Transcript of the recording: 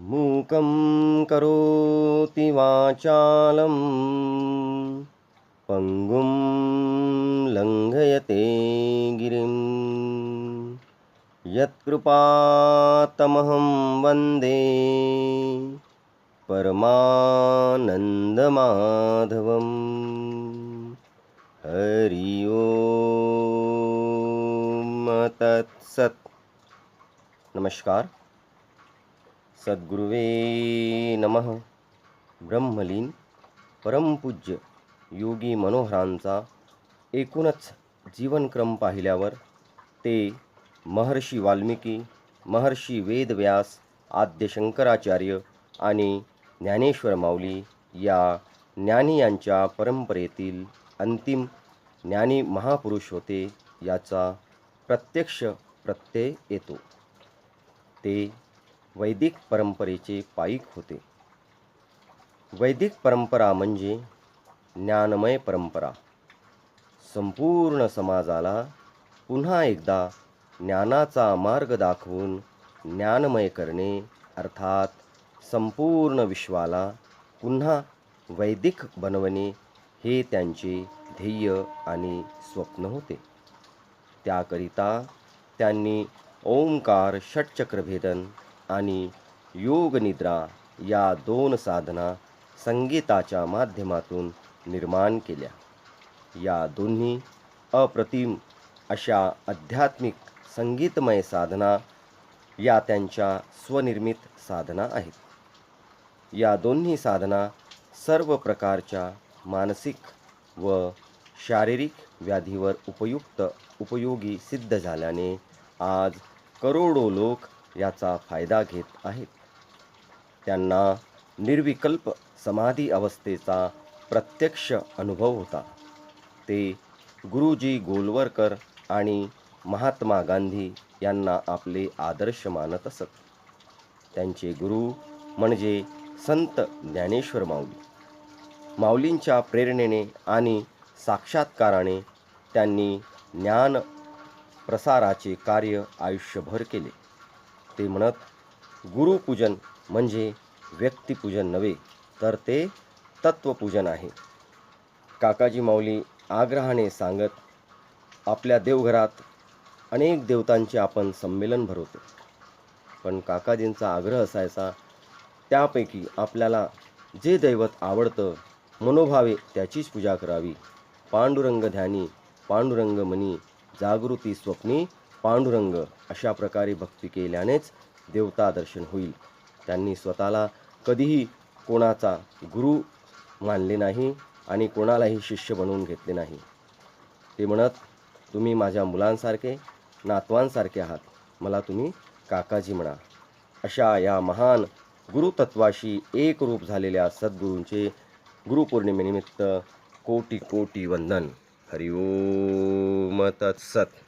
मूकं करोति वाचालं। पङ्गुं लङ्घयते गिरिं। यत्कृपातमहं वन्दे परमानन्दमाधवम्। हरि ओम तत्सत। नमस्कार सद्गुरुवे नमः. ब्रह्मलीन परमपूज्य योगी मनोहरांचा एकूणच जीवनक्रम पाहिल्यावर ते महर्षी वाल्मिकी महर्षी वेदव्यास आद्य शंकराचार्य आणि ज्ञानेश्वर माऊली या ज्ञानी यांच्या परंपरेतील अंतिम ज्ञानी महापुरुष होते याचा प्रत्यक्ष प्रत्यय येतो. ते वैदिक परंपरेचे पाईक होते. वैदिक परंपरा म्हणजे ज्ञानमय परंपरा. संपूर्ण समाजाला पुन्हा एकदा ज्ञानाचा मार्ग दाखवून ज्ञानमय करणे अर्थात संपूर्ण विश्वाला पुन्हा वैदिक बनवणे हे त्यांचे ध्येय आणि स्वप्न होते. त्याकरिता त्यांनी ओंकार षटचक्रभेदन आणि योगनिद्रा या दोन साधना संगीताच्या माध्यमातून निर्माण केल्या. या दोन्ही अप्रतिम अशा आध्यात्मिक संगीतमय साधना या त्यांच्या स्वनिर्मित साधना आहेत. या दोन्ही साधना सर्व प्रकारच्या मानसिक व शारीरिक व्याधीवर उपयुक्त उपयोगी सिद्ध झाल्याने आज करोडो लोक याचा फायदा घेत आहेत. त्यांना निर्विकल्प समाधी अवस्थेचा प्रत्यक्ष अनुभव होता. ते गुरुजी गोलवरकर आणि महात्मा गांधी यांना आपले आदर्श मानत असत. त्यांचे गुरु म्हणजे संत ज्ञानेश्वर माऊली. माऊलींच्या प्रेरणेने आणि साक्षात्काराने त्यांनी ज्ञान प्रसाराचे कार्य आयुष्यभर केले. ते म्हणत गुरुपूजन म्हणजे व्यक्तिपूजन नव्हे तर ते तत्वपूजन आहे. काकाजी माऊली आग्रहाने सांगत आपल्या देवघरात अनेक देवतांचे आपण संमेलन भरवतो. पण काकाजींचा आग्रह असायचा त्यापैकी आपल्याला जे दैवत आवडतं मनोभावे त्याचीच पूजा करावी. पांडुरंग ध्यानी पांडुरंग मनी जागृती स्वप्नी पांडुरंग अशा प्रकारे भक्ती केल्यानेच देवता दर्शन होईल. त्यांनी स्वतःला कधीही कोणाचा गुरु मानले नाही आणि कोणालाही शिष्य बनवून घेतले नाही. ते म्हणत तुम्ही माझ्या मुलांसारखे नातवांसारखे आहात. मला तुम्ही काकाजी म्हणा. अशा या महान गुरुतत्वाशी एक रूप झालेल्या सद्गुरूंचे गुरुपौर्णिमेनिमित्त कोटी कोटी वंदन. हरिओम तत्सत.